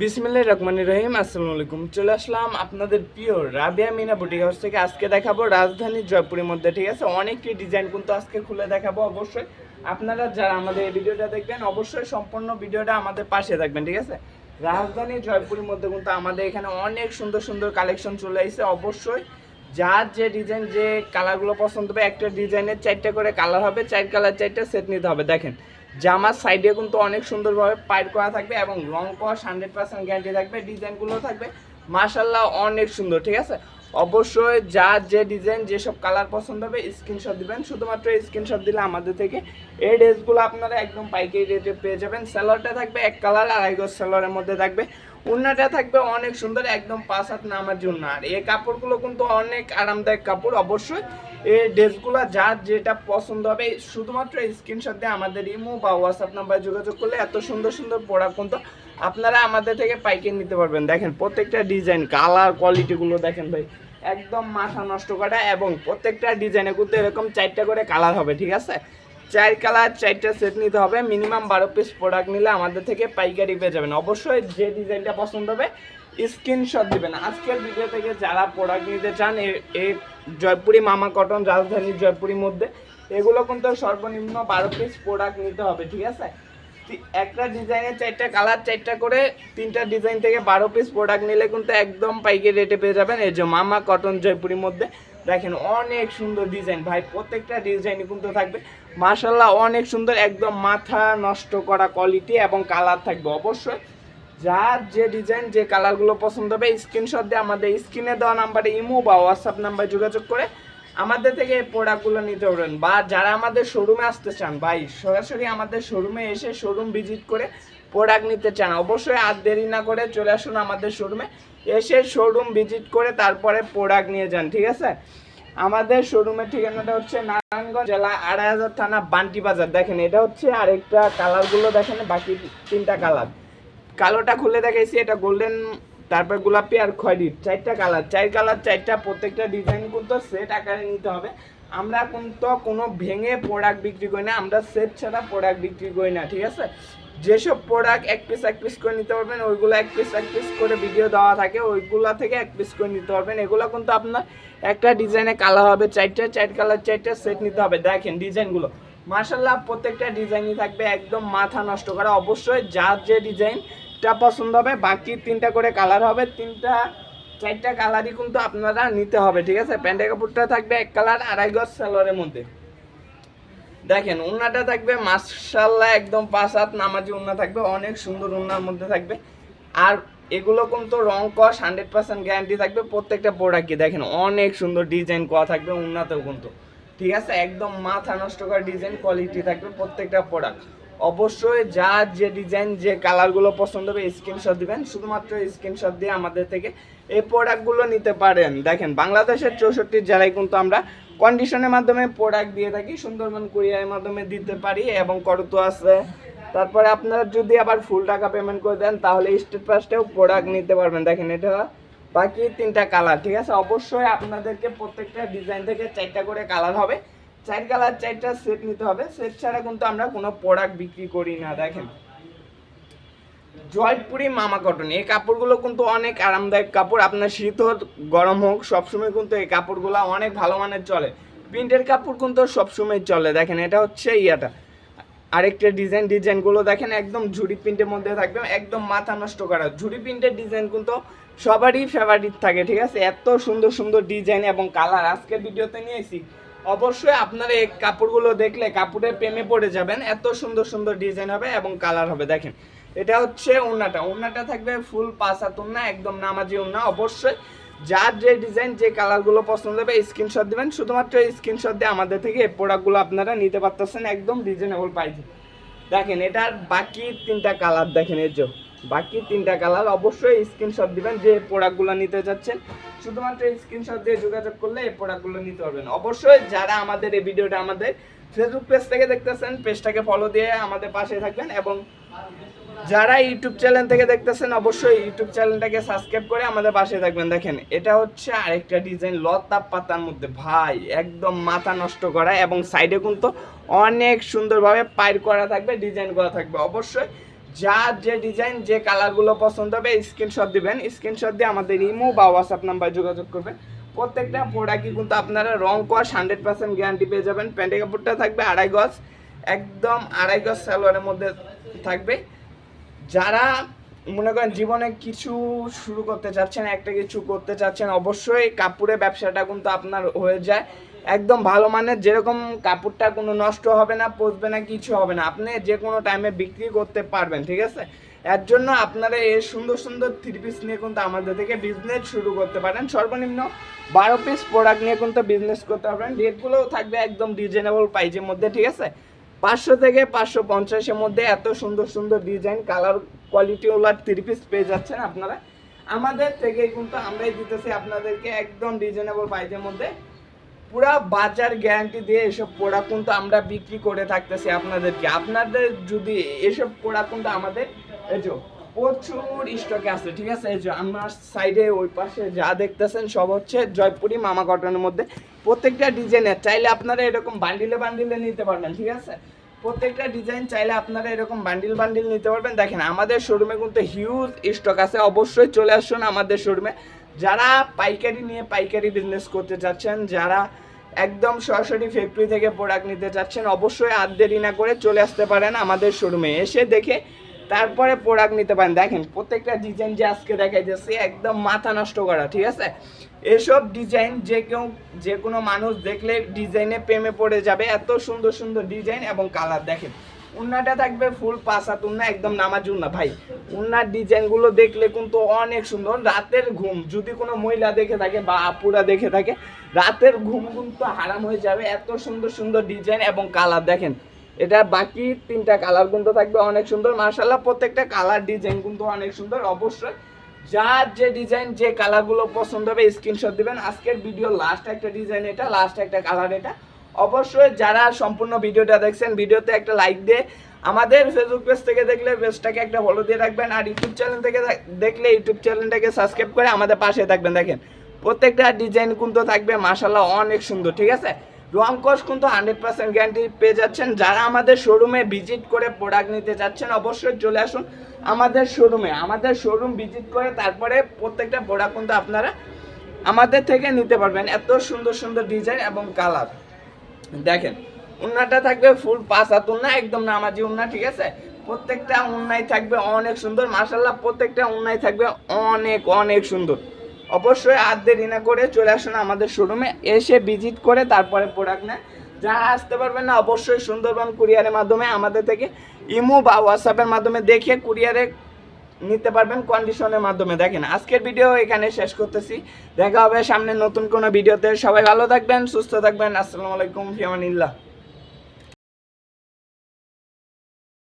বিসমিল্লাহ রহমান রহিম, আসসালামু আলাইকুম। চলে আসলাম আপনাদের প্রিয় রাবিয়া মিনা বুটিক হাউস থেকে। আজকে দেখাবো রাজধানী জয়পুরের মধ্যে, ঠিক আছে? অনেকটি ডিজাইন কিন্তু আজকে খুলে দেখাবো অবশ্যই। আপনারা যারা আমাদের এই ভিডিওটা দেখবেন, অবশ্যই সম্পূর্ণ ভিডিওটা আমাদের পাশে থাকবেন, ঠিক আছে? রাজধানী জয়পুরের মধ্যে কিন্তু আমাদের এখানে অনেক সুন্দর সুন্দর কালেকশন চলে আসছে অবশ্যই যার যে ডিজাইন, যে কালারগুলো পছন্দ হবে, একটা ডিজাইনের চারটা করে কালার হবে, চার কালার, চারটা সেট নিতে হবে। দেখেন জামার সাইডে কিন্তু অনেক সুন্দরভাবে পাইট করা থাকবে এবং রং কস হান্ড্রেড পার্সেন্ট গ্যারান্টি থাকবে ডিজাইনগুলো থাকবে। মার্শাল্লাহ অনেক সুন্দর, ঠিক আছে? অবশ্যই যার যে ডিজাইন যেসব কালার পছন্দ হবে স্ক্রিনশট দিবেন। শুধুমাত্র স্ক্রিনশট দিলে আমাদের থেকে এই ড্রেসগুলো আপনারা একদম পাইকারি রেটে পেয়ে যাবেন। স্যালোয়ারটা থাকবে এক কালার আড়াই গজ স্যালোয়ারের মধ্যে থাকবে। উন্নাটা থাকবে অনেক সুন্দর, একদম পাঁচ হাত নামার জন্য। আর এই কাপড়গুলো কিন্তু অনেক আরামদায়ক কাপড়, অবশ্যই এই ড্রেসগুলো যার যেটা পছন্দ হবে, শুধুমাত্র স্ক্রিনশট দিয়ে আমাদের ইমো বা হোয়াটসঅ্যাপ নাম্বারে যোগাযোগ করলে এত সুন্দর সুন্দর প্রোডাক্ট কিন্তু আপনারা আমাদের থেকে পাইকারি নিতে পারবেন। দেখেন, প্রত্যেকটা ডিজাইন, কালার কোয়ালিটিগুলো দেখেন ভাই। একদম মাথা নষ্ট করা এবং প্রত্যেকটা ডিজাইনে কিন্তু এরকম চারটা করে কালার হবে, ঠিক আছে? চার কালার, চারটা সেট নিতে হবে। মিনিমাম বারো পিস প্রোডাক্ট নিলে আমাদের থেকে পাইকারি পেয়ে যাবেন। অবশ্যই যে ডিজাইনটা পছন্দ হবে স্ক্রিনশট দিবেন। আজকের ভিডিও থেকে যারা প্রোডাক্ট নিতে চান এই জয়পুরি মামা কটন রাজধানী জয়পুরির মধ্যে, এগুলো কিন্তু সর্বনিম্ন বারো পিস প্রোডাক্ট নিতে হবে, ঠিক আছে? একটা ডিজাইনের চারটা কালার চারটা করে তিনটা ডিজাইন থেকে বারো পিস প্রোডাক্ট নিলে কিন্তু একদম পাইকারি রেটে পেয়ে যাবেন। এই যে মামা কটন জয়পুরির মধ্যে দেখেন অনেক সুন্দর ডিজাইন ভাই, প্রত্যেকটা ডিজাইনই কিন্তু থাকবে। মার্শাল্লাহ অনেক সুন্দর, একদম মাথা নষ্ট করা কোয়ালিটি এবং কালার থাকবে। অবশ্যই যার যে ডিজাইন যে কালারগুলো পছন্দ হবে স্ক্রিনশট দিয়ে আমাদের স্ক্রিনে দেওয়া নাম্বারে ইমো বা হোয়াটসঅ্যাপ নাম্বারে যোগাযোগ করে আমাদের থেকে প্রোডাক্টগুলো নিতে পারবেন বা যারা আমাদের শোরুমে আসতে চান, ভাই, সরাসরি আমাদের শোরুমে এসে শোরুম ভিজিট করে প্রোডাক্ট নিতে চান, অবশ্যই আর দেরি না করে চলে আসুন আমাদের শোরুমে এসে শোরুম ভিজিট করে তারপরে প্রোডাক্ট নিয়ে যান, ঠিক আছে? আমাদের শোরুমের ঠিকানাটা হচ্ছে নারায়ণগঞ্জ জেলা আড়াই হাজার থানা বান্টি বাজার। দেখেন, এটা হচ্ছে আরেকটা কালারগুলো দেখেন, বাকি তিনটা কালার কালোটা খুলে দেখাইছি, এটা গোল্ডেন তারপর গোলাপি আর খয়েরি, চারটা কালার। চার কালার, চারটা, প্রত্যেকটা ডিজাইন কিন্তু সেট আকারে নিতে হবে। আমরা কিন্তু কোনো ভেঙে প্রোডাক্ট বিক্রি করি না, আমরা সেট ছাড়া প্রোডাক্ট বিক্রি করি না, ঠিক আছে? যেসব প্রোডাক্ট এক পিস এক পিস করে নিতে পারবেন, ওইগুলো এক পিস এক পিস করে ভিডিও দেওয়া থাকে, ওইগুলো থেকে এক পিস করে নিতে পারবেন। এগুলো কিন্তু আপনার একটা ডিজাইনে কালার হবে, চারটা, চার কালার, চারটা সেট নিতে হবে। দেখেন ডিজাইনগুলো মার্শাল্লাহ প্রত্যেকটা ডিজাইনই থাকবে একদম মাথা নষ্ট করা। অবশ্যই যার যে ডিজাইনটা পছন্দ হবে, বাকি তিনটা করে কালার হবে। তিনটা, চারটা কালারই কিন্তু আপনারা নিতে হবে, ঠিক আছে? প্যান্টের কাপড়টা থাকবে এক কালার আড়াই গজ সালোয়ারের মধ্যে। দেখেন উন্নাটা থাকবে মার্শাল্লাহ একদম পাঁচ হাত নামাজি উন্না থাকবে, অনেক সুন্দর উন্নার মধ্যে থাকবে। আর এগুলো কিন্তু রং কস, হান্ড্রেড পার্সেন্ট গ্যারান্টি থাকবে প্রত্যেকটা প্রোডাক্টই দেখেন, অনেক সুন্দর ডিজাইন করা থাকবে উন্নাতেও কিন্তু, ঠিক আছে? একদম মাথা নষ্ট করা ডিজাইন কোয়ালিটি থাকবে প্রত্যেকটা প্রোডাক্ট অবশ্যই যা যে ডিজাইন যে কালারগুলো পছন্দ হবে স্ক্রিনশট দিবেন। শুধুমাত্র স্ক্রিনশট দিয়ে আমাদের থেকে এই প্রোডাক্টগুলো নিতে পারেন। দেখেন, বাংলাদেশের চৌষট্টি জেলায় কিন্তু আমরা কন্ডিশনের মাধ্যমে প্রোডাক্ট দিয়ে থাকি, সুন্দরবন কুরিয়ারের মাধ্যমে দিতে পারি এবং করতো আছে। তারপরে আপনারা যদি আবার ফুল টাকা পেমেন্ট করে দেন, তাহলে স্টেট ফার্স্টেও প্রোডাক্ট নিতে পারবেন। দেখেন, এটা বাকি তিনটা কালার ঠিক আছে? অবশ্যই আপনাদেরকে প্রত্যেকটা ডিজাইন থেকে চারটা করে কালার হবে। চার কালার, চারটা সেট নিতে হবে। সেট ছাড়া কিন্তু আমরা কোনো প্রোডাক্ট বিক্রি করি না, দেখেন। জয়পুরি মামা কটন এই কাপড়গুলো কিন্তু অনেক আরামদায়ক কাপড়। আপনার শীত হোক, গরম হোক, সবসময় কিন্তু এই কাপড়গুলো অনেক ভালো মানের চলে। প্রিন্টের কাপড় কিন্তু সবসময় চলে। দেখেন, এটা হচ্ছে ইয়াটা। আরেকটা ডিজাইন ডিজাইনগুলো দেখেন, একদম ঝুড়ি প্রিন্টের মধ্যে থাকবে, একদম মাথা নষ্ট করা। ঝুড়ি প্রিন্টের ডিজাইন কিন্তু সবারই ফেভারিট থাকে, ঠিক আছে? এত সুন্দর সুন্দর ডিজাইন এবং কালার আজকের ভিডিওতে নিয়েছি অবশ্যই আপনারা এই কাপড়গুলো দেখলে কাপড়ের প্রেমে পড়ে যাবেন। এত সুন্দর সুন্দর ডিজাইন হবে এবং কালার হবে। দেখেন, এটা হচ্ছে উন্নাটা উন্নাটা থাকবে ফুল পাঁচাত উন্না একদম নামাজি উন্না অবশ্যই যার যে ডিজাইন যে কালারগুলো পছন্দ হবে স্ক্রিনশট দিবেন। শুধুমাত্র স্ক্রিনশট দিয়ে আমাদের থেকে এই প্রোডাক্টগুলো আপনারা নিতে পারতেছেন। একদম রিজনেবল প্রাইসে দেখেন, এটার বাকি তিনটা কালার দেখেন এই যে। বাকি তিনটা কালার অবশ্যই স্ক্রিনশট দিবেন যে প্রোডাক্টগুলো নিতে যাচ্ছেন। শুধুমাত্র স্ক্রিনশট দিয়ে যোগাযোগ করলে এই প্রোডাক্টগুলো নিতে পারবেন। অবশ্যই যারা আমাদের এই ভিডিওটা আমাদের ফেসবুক পেজ থেকে দেখতেছেন পেজটাকে ফলো দিয়ে আমাদের পাশে থাকবেন এবং যারা ইউটিউব চ্যানেল থেকে দেখতেছেন, অবশ্যই ইউটিউব চ্যানেলটাকে সাবস্ক্রাইব করে আমাদের পাশে থাকবেন। দেখেন, এটা হচ্ছে আরেকটা ডিজাইন লতা পাতার মধ্যে। ভাই, একদম মাথা নষ্ট করা এবং সাইডে কিন্তু অনেক সুন্দরভাবে পায়ের করা থাকবে ডিজাইন করা থাকবে। অবশ্যই যার যে ডিজাইন যে কালারগুলো পছন্দ হবে স্ক্রিনশট দিবেন। স্ক্রিনশট দিয়ে আমাদের ইমো বা হোয়াটসঅ্যাপ নাম্বার যোগাযোগ করবেন। প্রত্যেকটা প্রোডাক্টই কিন্তু আপনারা রং কস হান্ড্রেড পার্সেন্ট গ্যারান্টি পেয়ে যাবেন। প্যান্টের কাপড়টা থাকবে আড়াই গজ, একদম আড়াই গজ সালোয়ারের মধ্যে থাকবে। যারা মনে করেন জীবনে কিছু শুরু করতে চাচ্ছেন, একটা কিছু করতে চাচ্ছেন, অবশ্যই কাপড়ের ব্যবসাটা কিন্তু আপনার হয়ে যায়। একদম ভালো মানের, যেরকম কাপড়টা কোনো নষ্ট হবে না, পচবে না, কিছু হবে না। আপনি যে কোনো টাইমে বিক্রি করতে পারবেন, ঠিক আছে? এর জন্য আপনারা এই সুন্দর সুন্দর থ্রি পিস নিয়ে কিন্তু আমাদের থেকে বিজনেস শুরু করতে পারেন। সর্বনিম্ন বারো পিস প্রোডাক্ট নিয়ে কিন্তু বিজনেস করতে পারবেন। রেটগুলোও থাকবে একদম রিজনেবল প্রাইজের মধ্যে, ঠিক আছে? পাঁচশো থেকে পাঁচশো পঞ্চাশের মধ্যে এত সুন্দর সুন্দর ডিজাইন কালার কোয়ালিটি ওলার থ্রি পিস পেয়ে যাচ্ছেন আপনারা। আমাদের থেকে কিন্তু আমরাই দিতেছি আপনাদেরকে একদম রিজনেবল প্রাইজের মধ্যে। পুরা বাজার গ্যারান্টি দিয়ে এসব প্রোডাক্ট কিন্তু আমরা বিক্রি করে থাকতেছি আপনাদেরকে। আপনাদের যদি এসব প্রোডাক্ট কিন্তু আমাদের, এই যে প্রচুর স্টকে আছে, ঠিক আছে? এই যে আমার সাইডে ওই পাশে যা দেখতেছেন সব হচ্ছে জয়পুরি মামা কটনের মধ্যে। প্রত্যেকটা ডিজাইনের চাইলে আপনারা এরকম বান্ডিলে বান্ডিলে নিতে পারবেন, ঠিক আছে? প্রত্যেকটা ডিজাইন চাইলে আপনারা এরকম বান্ডিল বান্ডিল নিতে পারবেন। দেখেন, আমাদের শোরুমে কিন্তু হিউজ স্টক আছে। অবশ্যই চলে আসুন আমাদের শোরুমে যারা পাইকারি নিয়ে পাইকারি বিজনেস করতে চাচ্ছেন, যারা একদম সরাসরি ফ্যাক্টরি থেকে প্রোডাক্ট নিতে চাচ্ছেন, অবশ্যই আর দেরি না করে চলে আসতে পারেন আমাদের শোরুমে এসে দেখে তারপরে প্রোডাক্ট নিতে পারেন। দেখেন, প্রত্যেকটা ডিজাইন যে আজকে দেখাইতেছি, একদম মাথা নষ্ট করা, ঠিক আছে? এসব ডিজাইন যে কেউ, যে কোনো মানুষ দেখলে ডিজাইনে প্রেমে পড়ে যাবে। এত সুন্দর সুন্দর ডিজাইন এবং কালার দেখেন। উন্নাটা থাকবে ফুল পাসাত উন্না, একদম নামাজ উন্না। ভাই, উন্নার ডিজাইনগুলো দেখলে কিন্তু অনেক সুন্দর। রাতের ঘুম, যদি কোনো মহিলা দেখে থাকে বা আপুরা দেখে থাকে, রাতের ঘুম কিন্তু হারাম হয়ে যাবে। এত সুন্দর সুন্দর ডিজাইন এবং কালার দেখেন। এটা বাকি তিনটা কালার কিন্তু থাকবে অনেক সুন্দর। মার্শাল্লাহ প্রত্যেকটা কালার ডিজাইন কিন্তু অনেক সুন্দর। অবশ্যই যার যে ডিজাইন যে কালারগুলো পছন্দ হবে স্ক্রিনশট দিবেন। আজকের ভিডিও লাস্ট একটা ডিজাইন এটা লাস্ট একটা কালার এটা। অবশ্যই যারা সম্পূর্ণ ভিডিওটা দেখছেন ভিডিওতে একটা লাইক দিয়ে আমাদের ফেসবুক পেজ থেকে দেখলে পেজটাকে একটা ফলো দিয়ে রাখবেন। আর ইউটিউব চ্যানেল থেকে দেখলে ইউটিউব চ্যানেলটাকে সাবস্ক্রাইব করে আমাদের পাশে থাকবেন। দেখেন, প্রত্যেকটা ডিজাইন কিন্তু থাকবে মাসাল্লাহ অনেক সুন্দর, ঠিক আছে? রং কস কিন্তু হান্ড্রেড পার্সেন্ট গ্যারান্টি পেয়ে যাচ্ছেন। যারা আমাদের শোরুমে ভিজিট করে প্রোডাক্ট নিতে যাচ্ছেন, অবশ্যই চলে আসুন আমাদের শোরুমে আমাদের শোরুম ভিজিট করে তারপরে প্রত্যেকটা প্রোডাক্ট কিন্তু আপনারা আমাদের থেকে নিতে পারবেন। এত সুন্দর সুন্দর ডিজাইন এবং কালার দেখেন, উন্নাটা থাকবে ফুল পাঁচ হাত উন্না, একদম নামাজি উন্না, ঠিক আছে? প্রত্যেকটা উন্নাই থাকবে অনেক সুন্দর। মার্শাল্লাহ প্রত্যেকটা উন্নাই থাকবে অনেক অনেক সুন্দর। অবশ্যই আর দেরি না করে চলে আসুন আমাদের শোরুমে এসে ভিজিট করে তারপরে প্রোডাক্ট নেন। যারা আসতে পারবেন না, অবশ্যই সুন্দরবন কুরিয়ারের মাধ্যমে আমাদের থেকে ইমো বা হোয়াটসঅ্যাপের মাধ্যমে দেখে কুরিয়ারে নিতে পারবেন কন্ডিশনের মাধ্যমে। দেখেন, আজকের ভিডিও এখানে শেষ করতেছি। দেখা হবে সামনে নতুন কোনো ভিডিওতে সবাই ভালো থাকবেন, সুস্থ থাকবেন। আসসালামু আলাইকুম, ফিয়ামানিল্লাহ।